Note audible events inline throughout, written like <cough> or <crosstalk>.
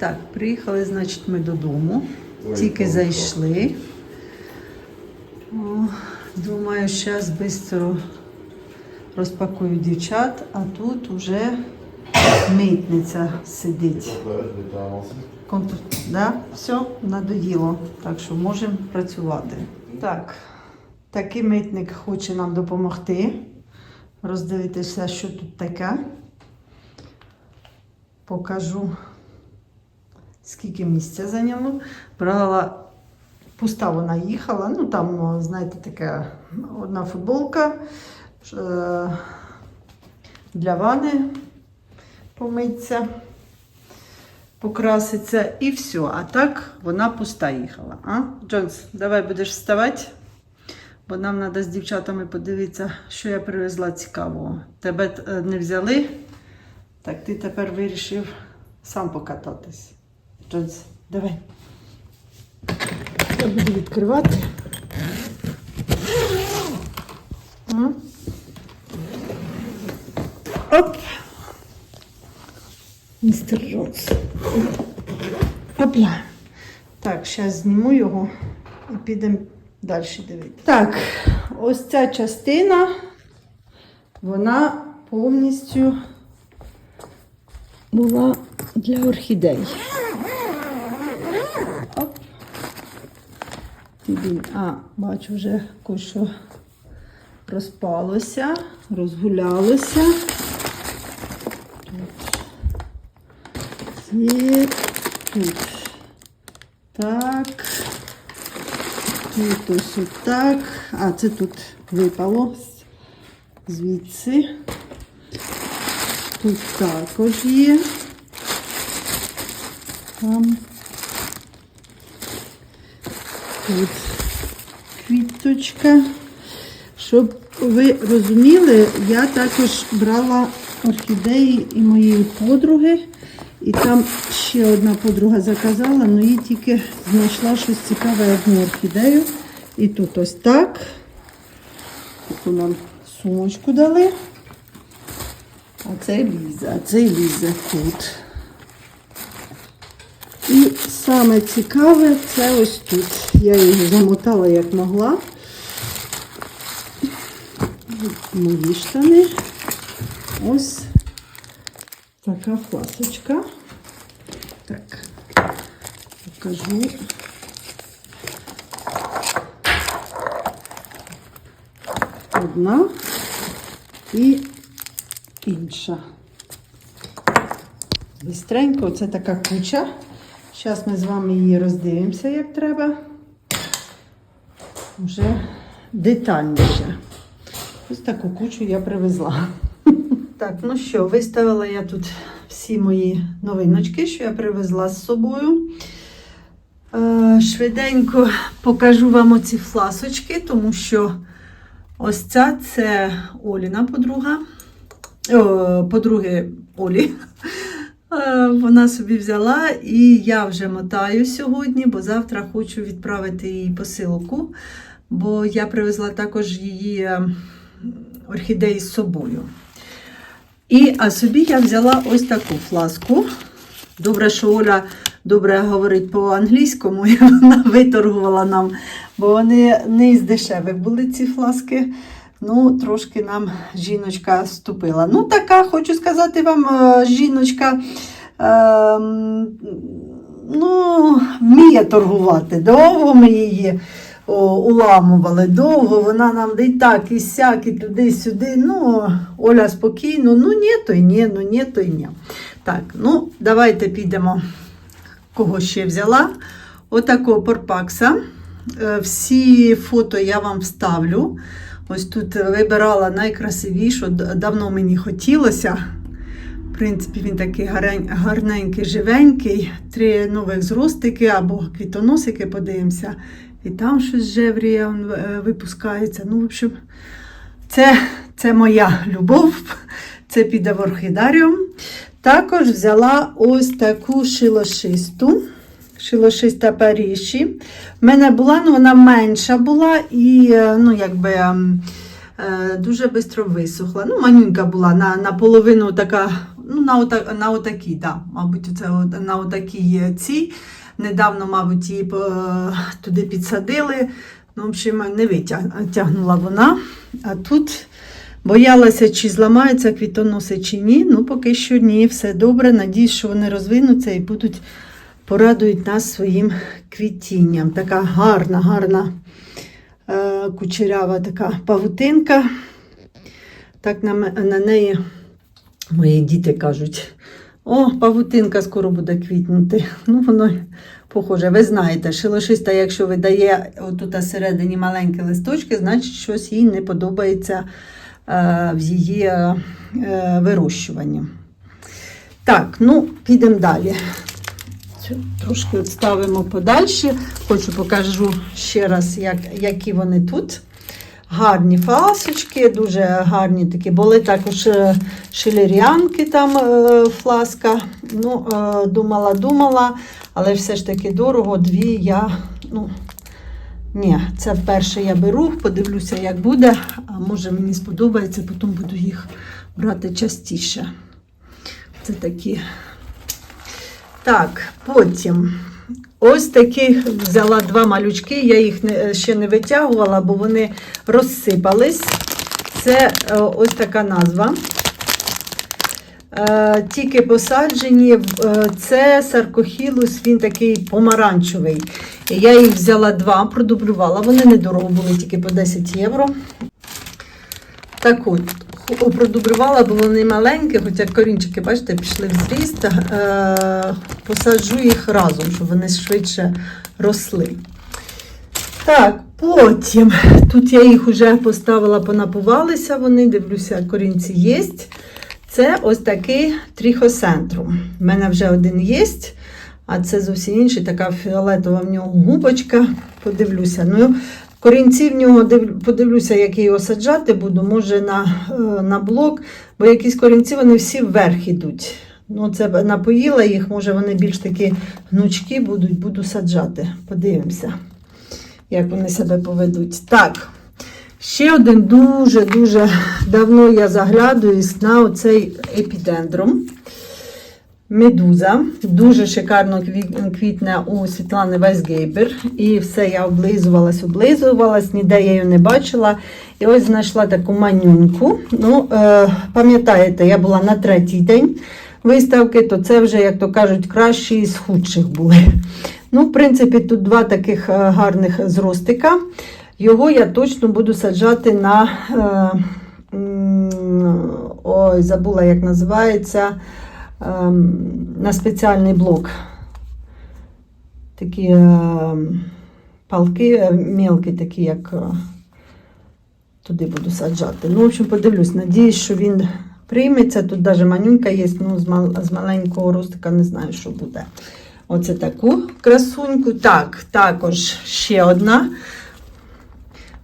Так, приїхали, значить, ми додому. Ой, Тільки зайшли. О, думаю, зараз швидко розпакую дівчат, а тут вже митниця сидить. Контр... Да? Все, надоїло. Так що можемо працювати. Так, такий митник хоче нам допомогти. Роздивитися, що тут таке. Покажу, скільки місця зайняло. Брала пуста вона їхала. Ну там, знаєте, така одна футболка е, для вани помиться покраситься і все. А так вона пуста їхала. А? Джонс, давай будеш вставати, бо нам треба з дівчатами подивитися, що я привезла цікавого. Тебе е, не взяли, так ти тепер вирішив сам покататись. Джонс, давай. Я буду відкривати. Оп. Містер Джонс. Опля. Так, зараз зніму його і підемо далі дивитися. Так, ось ця частина, вона повністю була для орхідей. Тобі- А, бачу, вже кое-що розпалося, розгулялося. Є тут. Так. Тут ось отак. А, це тут випало звідси. Тут також є. Там. Тут квіточка. Щоб ви розуміли, я також брала орхідеї і моєї подруги. І там ще одна подруга заказала, але їй тільки знайшла щось цікаве одну орхідею. І тут ось так. Таку нам сумочку дали. А це лізе, а це лізе тут. Саме цікаве це ось тут. Я її замотала як могла. Мої штани. Ось така фласочка. Так, покажу. Одна і інша. Бистренько, це така куча. Зараз ми з вами її роздивимося, як треба. Вже детальніше. Ось таку кучу я привезла. <laughs> Так, ну що, виставила я тут всі мої новиночки, що я привезла з собою. Е, швиденько покажу вам оці фласочки, тому що ось ця це Оліна подруга. О, подруги Олі. Е, Вона собі взяла і я вже мотаю сьогодні, бо завтра хочу відправити їй посилку, бо я привезла також її е, орхідеї з собою. І а собі я взяла ось таку фласку. Добре, що Оля добре говорить по-англійському, <laughs> і вона виторгувала нам, бо вони не із дешевих були ці фласки. Ну, трошки нам жіночка ступила. Ну, така, хочу сказати вам, е, жіночка. ем, ну, вміє торгувати. Довго ми її о, уламували, довго вона нам де так, і сяк, і туди-сюди. Ну, Оля спокійно, ну ні, то й ні, ну ні, то й ні. Так, ну, давайте підемо, кого ще взяла. Отакого порпакса. Е, Всі фото я вам вставлю. Ось тут вибирала найкрасивішу, давно мені хотілося. В принципі, він такий гарненький, живенький, три нових зростики або квітоносики, подивимося. І там щось жевріє е, випускається. Ну, в общем, це, це моя любов, це піде в орхідаріум. Також взяла ось таку шилошисту. Шилошиста Паріші. В мене була, ну вона менша була і е, ну, якби, ем, е, дуже швидко висохла. Ну, манюнька була, на, наполовину така ну, на, ота, на отакій, да, мабуть, це на отакій ці. Недавно, мабуть, її туди підсадили. Ну, в не витягнула вона. А тут боялася, чи зламаються квітоноси, чи ні. Ну, поки що ні, все добре. Надіюсь, що вони розвинуться і будуть порадують нас своїм квітінням. Така гарна, гарна е, кучерява така павутинка. Так на, на неї мої діти кажуть: о, павутинка скоро буде квітнути. Ну, воно похоже. Ви знаєте, шилошиста, якщо видає отут всередині маленькі листочки, значить щось їй не подобається е, в її е, вирощуванні. Так, ну, підемо далі. Трошки відставимо подальше. Хочу покажу ще раз, як, які вони тут. Гарні фасочки, дуже гарні такі. Були також е, шилеріанки, там е, фласка. Ну, е, думала, думала, але все ж таки дорого. Дві я. ну, Ні, це вперше я беру, подивлюся, як буде. А може мені сподобається, потім буду їх брати частіше. Це такі. Так, потім ось таких взяла два малючки, я їх не, ще не витягувала, бо вони розсипались. Це е, ось така назва. Е, Тільки посаджені, е, це саркохілус, він такий помаранчевий. Я їх взяла два, продублювала. Вони недорого були, тільки по 10 євро. Так от, ху- бо вони маленькі, хоча корінчики, бачите, пішли в зріст. Е, посаджу їх разом, щоб вони швидше росли. Так, потім тут я їх вже поставила, понапувалися вони, дивлюся, корінці є. Це ось такий тріхоцентрум. У мене вже один є, а це зовсім інший, така фіолетова в нього губочка. Подивлюся. Ну, корінці в нього подивлюся, як я його саджати буду, може на, е, на блок, бо якісь корінці вони всі вверх ідуть. Ну, це напоїла їх, може вони більш такі гнучкі будуть, буду саджати. Подивимося, як вони себе поведуть. Так. Ще один дуже-дуже давно я заглядуюсь на оцей епідендрум. Медуза. Дуже шикарно кві- квітне у Світлани Вайсгейбер. І все я облизувалась, облизувалась, ніде я її не бачила. І ось знайшла таку манюньку. Ну, е, пам'ятаєте, я була на третій день виставки, то це вже, як то кажуть, кращі з худших були. Ну, в принципі, тут два таких е, гарних зростика. Його я точно буду саджати на. Е, ой, забула, як називається. Ем, на спеціальний блок. Такі е, палки е, мілкі, такі, як е, туди буду саджати. Ну, в общем, подивлюсь, надіюсь, що він прийметься. Тут навіть манюнька є, ну, з маленького ростика не знаю, що буде. Оце таку красуньку. Так, також ще одна.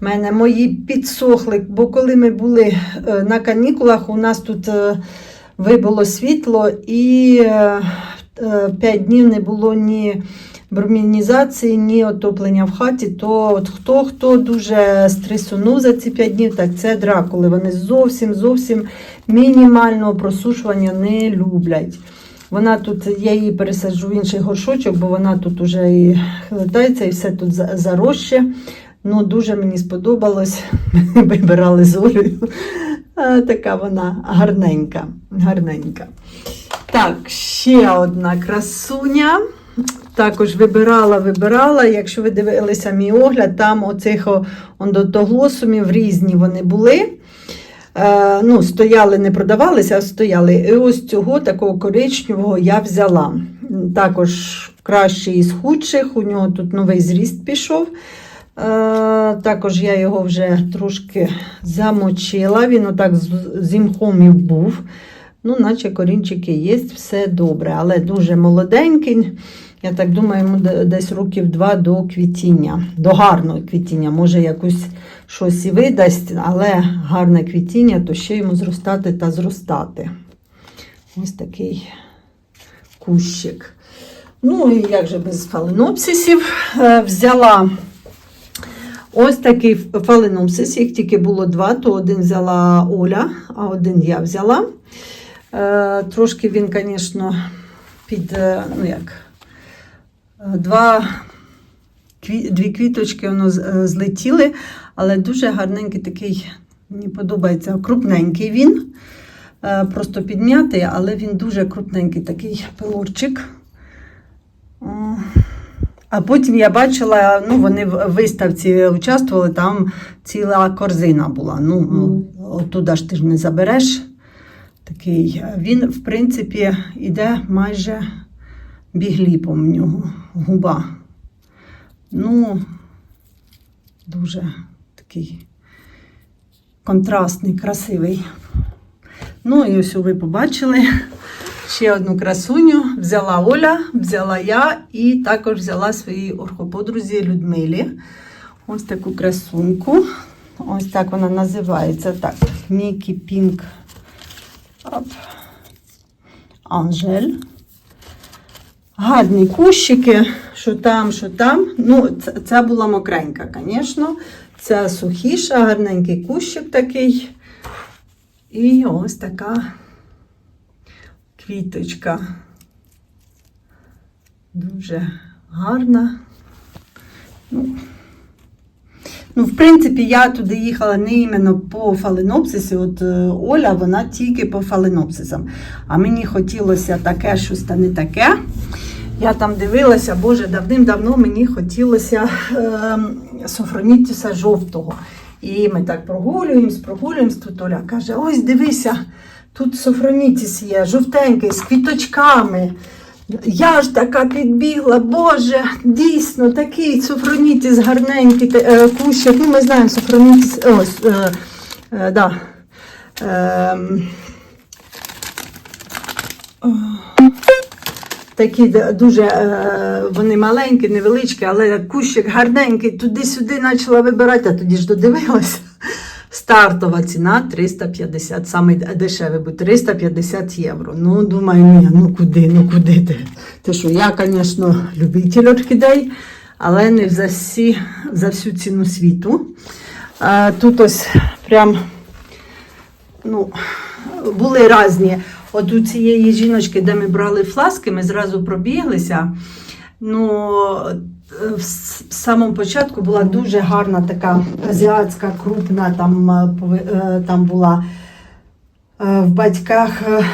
У мене мої підсохли, бо коли ми були е, на канікулах, у нас тут е, вибуло світло і 5 днів не було ні бромінізації, ні отоплення в хаті. То от хто хто дуже стресунув за ці 5 днів, так це дракули. Вони зовсім зовсім мінімального просушування не люблять. Вона тут, я її пересаджу в інший горшочок, бо вона тут уже і хилитається, і все тут за- заросше. Ну, дуже мені сподобалось. <laughs> Вибирали з Олею. А, Така вона гарненька. гарненька. Так, ще одна красуня. Також вибирала, вибирала. Якщо ви дивилися мій огляд, там оцих ондотоглосумів різні вони були. Е, ну, стояли, не продавалися, а стояли. І ось цього такого коричневого я взяла. Також кращий із худших. У нього тут новий зріст пішов. Е, також я його вже трошки замочила. Він отак з, з і був. Ну, наче корінчики є, все добре, але дуже молоденький. Я так думаю, йому десь років два до квітіння, до гарного квітіння. Може, якусь щось і видасть, але гарне квітіння, то ще йому зростати та зростати. Ось такий кущик. Ну і як же без фаленопсисів Е, взяла ось такий фаленопсис, їх тільки було два, то один взяла Оля, а один я взяла. Е, трошки він, звісно, під, е, ну як, е, два, дві квіточки воно злетіли, але дуже гарненький такий, мені подобається, крупненький він. Просто підм'ятий, але він дуже крупненький такий пилорчик. А потім я бачила, ну вони в виставці участвували, там ціла корзина була. Ну, ну оттуда ж ти ж не забереш. Такий. Він, в принципі, іде майже бігліпом в нього губа. Ну, дуже такий контрастний, красивий. Ну, і ось ви побачили. Ще одну красуню взяла Оля, взяла я і також взяла своїй орхоподрузі Людмилі. Ось таку красуньку. Ось так вона називається. Так, Мікі Пінк Анжель. Гарні кущики, що там, що там. Ну, це була мокренька, звісно. Це сухіша, гарненький кущик такий. І ось така квіточка. Дуже гарна. Ну, ну, в принципі, я туди їхала не іменно по фаленопсисі. От е, Оля, вона тільки по фаленопсисам. А мені хотілося таке, щось та не таке. Я там дивилася, боже, давним-давно мені хотілося е, софронітіса жовтого. І ми так прогулюємось, прогулюємось. Тут Оля каже: ось дивися, тут софронітіс є, жовтенький, з квіточками. Я ж така підбігла, Боже, дійсно такий софронітіс гарненький е, кущик. Ну, ми знаємо софронітіс. Ось, е, е, да. Ем, Такі дуже е, вони маленькі, невеличкі, але кущик гарненький, туди-сюди почала вибирати, а тоді ж додивилася. Стартова ціна 350, саме дешевий, бо 350 євро. Ну, думаю, ні, ну куди, ну куди ти? Те що я, звісно, любитель орхідей, але не за, всі, за всю ціну світу. А, тут ось прям ну, були різні. От у цієї жіночки, де ми брали фласки, ми зразу пробіглися. Ну, в самому початку була дуже гарна така азіатська, крупна, там, е, е, там була е, в батьках е,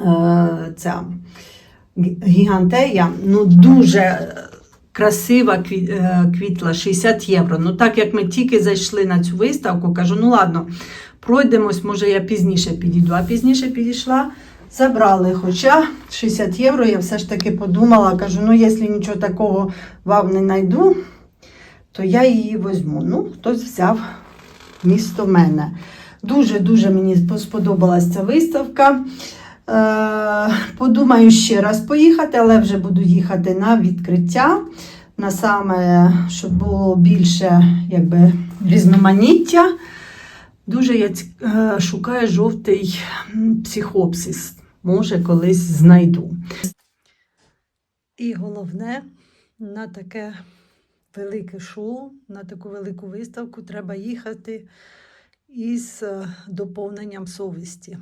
е, ця гігантея. Ну, дуже е, красива е, квітла, 60 євро. Ну, так як ми тільки зайшли на цю виставку, кажу, ну ладно, пройдемось, може я пізніше підійду. А пізніше підійшла, забрали. Хоча 60 євро я все ж таки подумала, кажу, ну якщо нічого такого вам не знайду, то я її візьму. Ну, хтось взяв місто мене. Дуже-дуже мені сподобалася ця виставка. Е, подумаю ще раз поїхати, але вже буду їхати на відкриття. На саме, щоб було більше якби, різноманіття. Дуже я е, шукаю жовтий психопсис. Може, колись знайду. І головне, на таке велике шоу, на таку велику виставку треба їхати із е, доповненням совісті.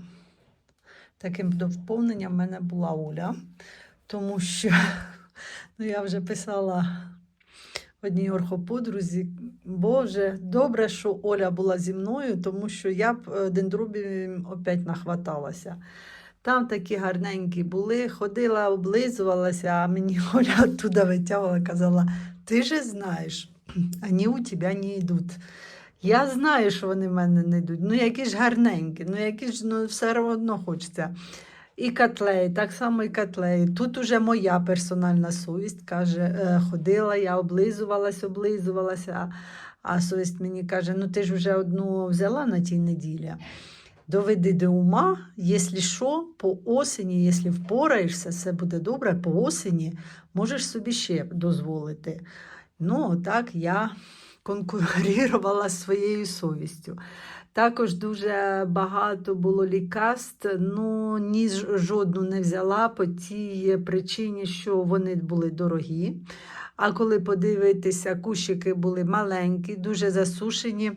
Таким доповненням в мене була Оля, тому що <laughs> ну, я вже писала одній орхоподрузі, Боже, добре, що Оля була зі мною, тому що я б е, дендробіїв опять нахваталася. Там такі гарненькі були, ходила, облизувалася, а мені <laughs> Оля оттуда витягувала, казала, ти же знаєш, вони у тебе не йдуть. Я знаю, що вони в мене не йдуть. Ну, які ж гарненькі, ну які ж ну, все одно хочеться. І котлеї, так само і котлеї. Тут уже моя персональна совість каже, е, ходила, я облизувалась, облизувалася. А совість мені каже: ну ти ж вже одну взяла на тій неділі. Доведи до ума, якщо що, по осені, якщо впораєшся, все буде добре, по осені можеш собі ще дозволити. Ну, так я конкурувала з своєю совістю. Також дуже багато було лікарств, ну ні жодну не взяла по тій причині, що вони були дорогі. А коли подивитися, кущики були маленькі, дуже засушені.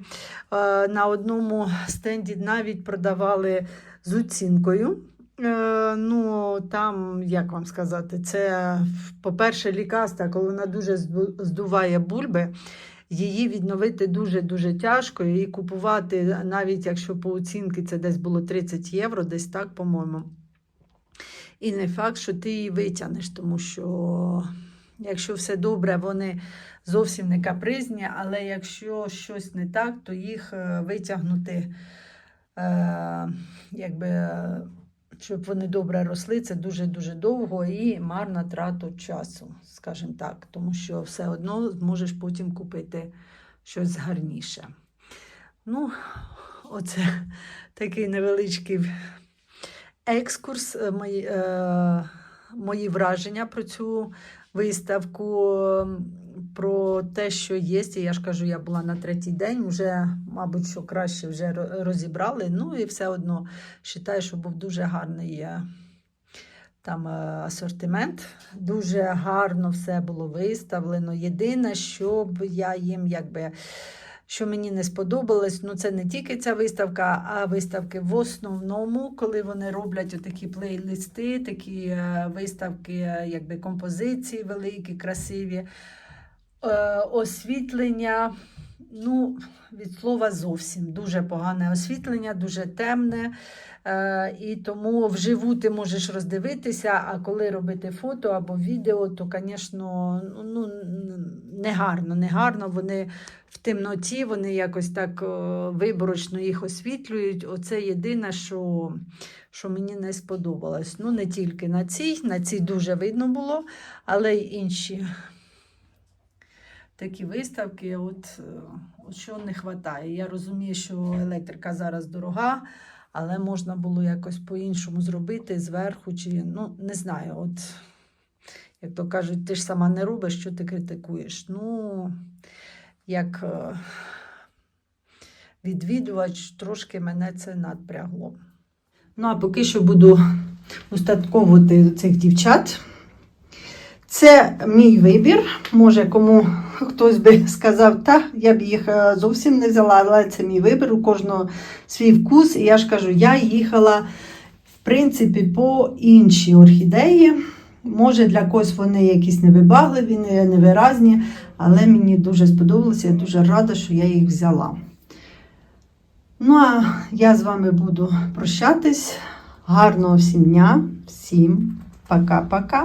Е, На одному стенді навіть продавали з оцінкою. Е, ну, там, як вам сказати, це, по-перше, лікарство, коли вона дуже здуває бульби, її відновити дуже-дуже тяжко. І купувати, навіть якщо по оцінці це десь було 30 євро, десь так, по-моєму. І не факт, що ти її витягнеш, тому що якщо все добре, вони зовсім не капризні, але якщо щось не так, то їх е, витягнути, е, якби, щоб вони добре росли, це дуже-дуже довго і марна трата часу, скажімо так, тому що все одно зможеш потім купити щось гарніше. Ну, оце такий невеличкий екскурс, е, мої, е, мої враження про цю виставку, про те, що є. І я ж кажу, я була на третій день, вже, мабуть, що краще вже розібрали. Ну і все одно вважаю, що був дуже гарний е, там е, асортимент. Дуже гарно все було виставлено. Єдине, що я їм якби. Що мені не сподобалось, ну це не тільки ця виставка, а виставки в основному, коли вони роблять такі плейлисти, такі е, виставки, е, якби композиції великі, красиві, е, освітлення. Ну, від слова зовсім дуже погане освітлення, дуже темне. Е, і тому вживу ти можеш роздивитися, а коли робити фото або відео, то, звісно, ну, негарно, негарно. Вони в темноті, вони якось так виборочно їх освітлюють. Оце єдине, що, що мені не сподобалось. Ну, не тільки на цій, на цій дуже видно було, але й інші такі виставки, от, е, от що не вистачає. Я розумію, що електрика зараз дорога, але можна було якось по-іншому зробити зверху, чи ну не знаю. От як то кажуть, ти ж сама не робиш, що ти критикуєш. Ну, як е, відвідувач, трошки мене це надпрягло. Ну, а поки що буду устатковувати цих дівчат. Це мій вибір. Може, кому хтось би сказав, та я б їх е, зовсім не взяла, але це мій вибір, у кожного свій вкус. І я ж кажу, я їхала, в принципі, по іншій орхідеї. Може, для когось вони якісь невибагливі, невиразні, але мені дуже сподобалося, я дуже рада, що я їх взяла. Ну, а я з вами буду прощатись. Гарного всім дня, всім пока-пока.